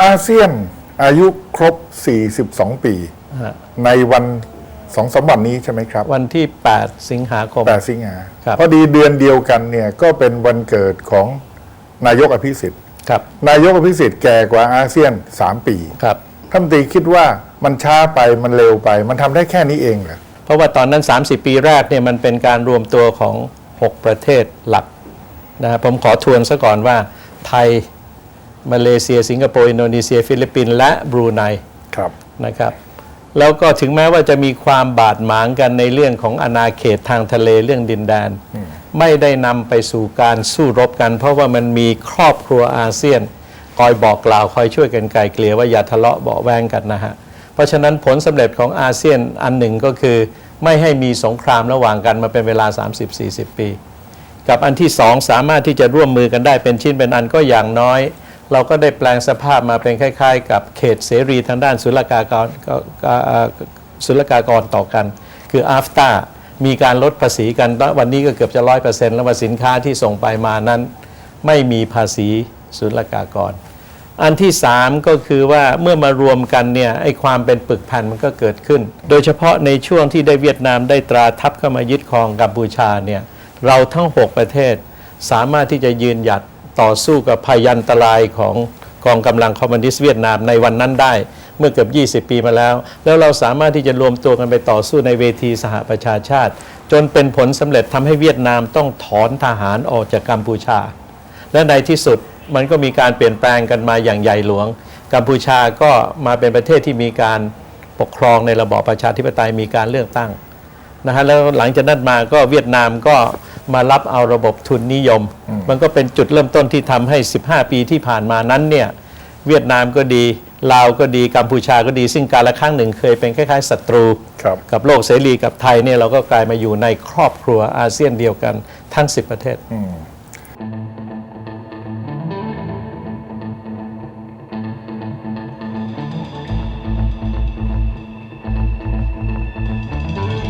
อาเซียนอายุครบ 42 ปี ฮะในวันสองสามวันนี้ใช่ไหมครับวันที่ 8 สิงหาคมแปดสิงหาครับ พอดีเดือนเดียวกันเนี่ยก็เป็นวันเกิดของนายกอภิสิทธิ์ ครับ นายกอภิสิทธิ์แก่กว่าอาเซียน 3 ปีครับ ท่านตรีคิดว่ามันช้าไปมันเร็วไป มันทำได้แค่นี้เองเหรอเพราะว่าตอนนั้น 30 ปีแรกเนี่ยมันเป็นการรวมตัวของ 6 ประเทศหลักนะฮะผมขอทวนซะก่อนว่าไทย มาเลเซีย สิงคโปร์ อินโดนีเซีย ฟิลิปปินส์และบรูไนครับนะครับแล้วก็ถึงแม้ว่าจะมีความบาดหมางกันในเรื่องของอาณาเขตทางทะเลเรื่องดินแดน ไม่ได้นำไปสู่การสู้รบกัน เพราะว่ามันมีครอบครัวอาเซียน คอยบอกกล่าวคอยช่วยกันไกลเกลี่ยว่าอย่าทะเลาะเบาะแวงกันนะฮะ เพราะฉะนั้นผลสำเร็จของอาเซียนอันหนึ่งก็คือ ไม่ให้มีสงครามระหว่างกันมาเป็นเวลา 30-40 ปี กับอันที่สองสามารถที่จะร่วมมือกันได้เป็นชิ้นเป็นอันก็อย่างน้อย เราก็ได้แปลงสภาพมาเป็นคล้าย ๆ กับเขตเสรีทางด้านศุลกากรก็ก็เอ่อศุลกากรต่อกัน คืออาฟตามีการลดภาษีกันวันนี้ก็เกือบจะร้อยเปอร์เซ็นต์แล้วว่าสินค้าที่ส่งไปมานั้น ไม่มีภาษีศุลกากร อันที่สามก็คือว่าเมื่อมารวมกันเนี่ยไอ้ความเป็นปึกแผ่นมันก็เกิดขึ้น โดยเฉพาะในช่วงที่ได้เวียดนามได้ตราทัพเข้ามายึดครองกัมพูชาเนี่ยเราทั้ง 6 ประเทศสามารถที่จะยืนหยัด ต่อสู้กับพยันตรายของกองกำลังคอมมิวนิสต์เวียดนามในวันนั้นได้ เมื่อเกือบ 20 ปีมาแล้ว แล้วเราสามารถที่จะรวมตัวกันไปต่อสู้ในเวทีสหประชาชาติ จนเป็นผลสำเร็จทำให้เวียดนามต้องถอนทหารออกจากกัมพูชา และในที่สุดมันก็มีการเปลี่ยนแปลงกันมาอย่างใหญ่หลวง กัมพูชาก็มาเป็นประเทศที่มีการปกครองในระบอบประชาธิปไตยมีการเลือกตั้งนะฮะแล้วหลังจากนั้นมาก็เวียดนามก็ มารับเอาระบบทุนนิยม มันก็เป็นจุดเริ่มต้นที่ทำให้ 15 ปีที่ผ่านมานั้นเนี่ยเวียดนามก็ดีลาวก็ดีกัมพูชาก็ดี ซึ่งการละครั้งหนึ่งเคยเป็นคล้ายๆศัตรูครับกับโลกเสรีกับไทยเนี่ยเราก็กลายมาอยู่ในครอบครัวอาเซียนเดียวกันทั้ง 10 ประเทศอืม